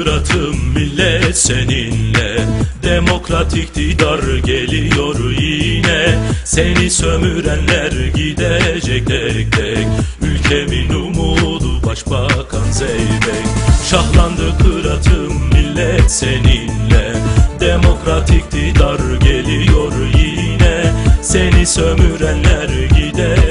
sıratım millet seninle. Demokrat iktidar geliyor yine. Seni sömürenler gidecek tek tek. Ülkemin umudu başbakan Zeybek. Şahlandı kıratım millet seninle. Demokrat iktidar geliyor yine. Seni sömürenler gidecek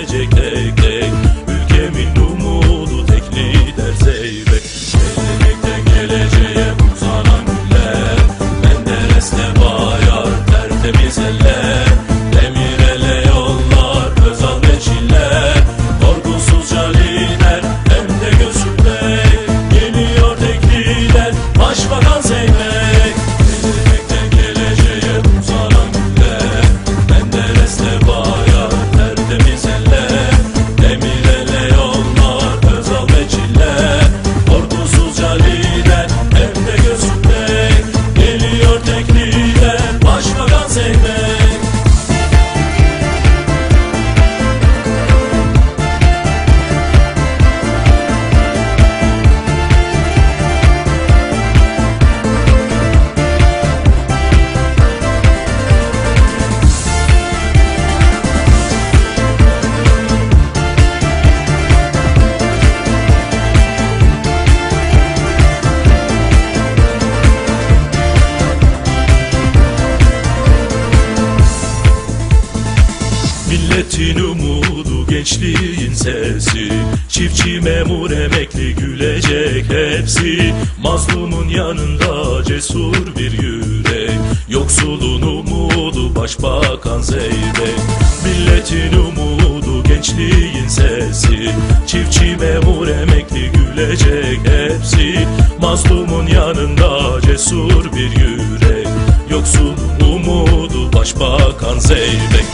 Milletin umudu gençliğin sesi. Çiftçi memur emekli gülecek hepsi. Mazlumun yanında cesur bir yürek. Yoksulun umudu başbakan Zeybek. Milletin umudu gençliğin sesi. Çiftçi memur emekli gülecek hepsi. Mazlumun yanında cesur bir yürek. Yoksulun umudu başbakan Zeybek